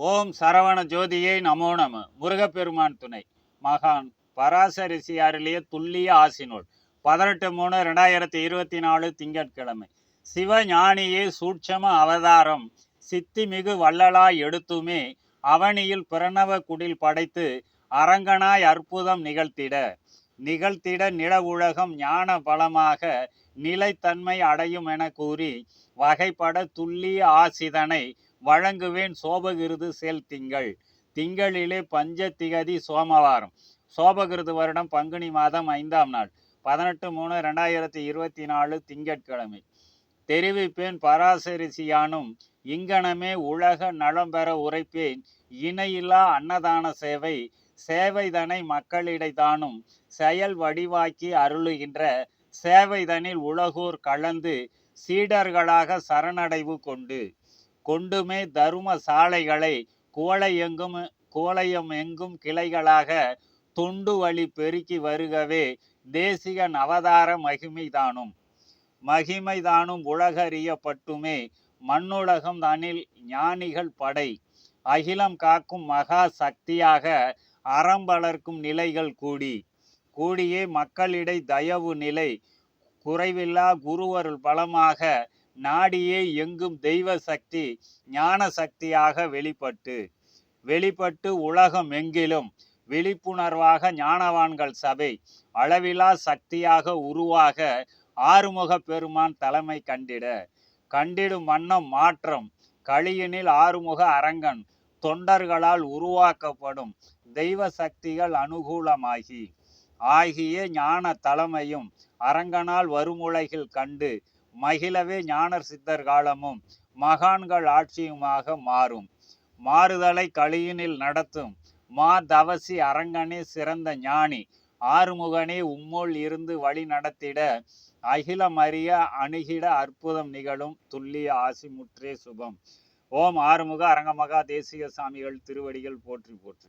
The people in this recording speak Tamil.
ஓம் சரவண ஜோதியை நமோ நம. முருகப்பெருமான் துணை. மகான் பராசரிசி அருளிய துல்லிய ஆசினோல் பதினெட்டு மூணு ரெண்டாயிரத்தி இருபத்தி நாலு திங்கட்கிழமை. சிவஞானியே சூட்சம அவதாரம். சித்திமிகு வள்ளலாய் எடுத்துமே அவனியில் பிரணவ குடில் படைத்து அரங்கனாய் அற்புதம் நிகழ்த்திட. நிகழ்த்திட நில உலகம் ஞான பலமாக நிலைத்தன்மை அடையும் என கூறி வகைப்பட துல்லிய ஆசிதனை வழங்குவேன் சோபகிருது சேல் திங்கள். திங்களிலே பஞ்ச திகதி சோமவாரம். சோபகிருது வருடம் பங்குனி மாதம் ஐந்தாம் நாள். பதினெட்டு மூணு ரெண்டாயிரத்தி இருபத்தி நாலு திங்கட்கிழமை. தெரிவிப்பேன் பராசரிசியானும் இங்கனமே உலக நலம் பெற உரைப்பேன். இணையில்லா அன்னதான சேவை சேவைதனை மக்களிடைத்தானும் செயல் வடிவாக்கி அருளுகின்ற சேவைதனில் உலகோர் கலந்து சீடர்களாக சரணடைவு கொண்டு. கொண்டுமே தரும சாலைகளை குவளையெங்கும் குவளையம் எங்கும் கிளைகளாக தொண்டு வழி பெருக்கி வருகவே தேசிக நவதார மகிமைதானும். மகிமைதானும் உலகறியப்பட்டுமே மண்ணுலகம் தனில் ஞானிகள் படை. அகிலம் காக்கும் மகா சக்தியாக அறம்பலர்க்கும் நிலைகள் கூடி. கூடியே மக்களிடை தயவு நிலை. குறைவில்லா குருவருள் பலமாக நாடியே எங்கும் தெய்வ சக்தி ஞான சக்தியாக வெளிப்பட்டு. வெளிப்பட்டு உலகம் எங்கிலும் விழிப்புணர்வாக ஞானவான்கள் சபை அளவிலா சக்தியாக உருவாக ஆறுமுக பெருமான் தலைமை கண்டிட. கண்டிடும் வண்ணம் மாற்றம் களியினில் ஆறுமுக அரங்கன் தொண்டர்களால் உருவாக்கப்படும் தெய்வ சக்திகள் அனுகூலமாகி. ஆகிய ஞான தலைமையும் அரங்கனால் வருமுலைகள் கண்டு மகிழவே ஞானர் சித்தர் காலமும் மகான்கள் ஆட்சியுமாக மாறும். மாறுதலை களியினில் நடத்தும். மா தவசி அரங்கனே சிறந்த ஞானி. ஆறுமுகனே உம்முள் இருந்து வழி நடத்திட அகிலமறிய அணுகிட அற்புதம் நிகழும் துல்லிய ஆசிமுற்றே சுபம். ஓம் ஆறுமுக அரங்கமகா தேசிய சாமிகள் திருவடிகள் போற்றி போற்றி.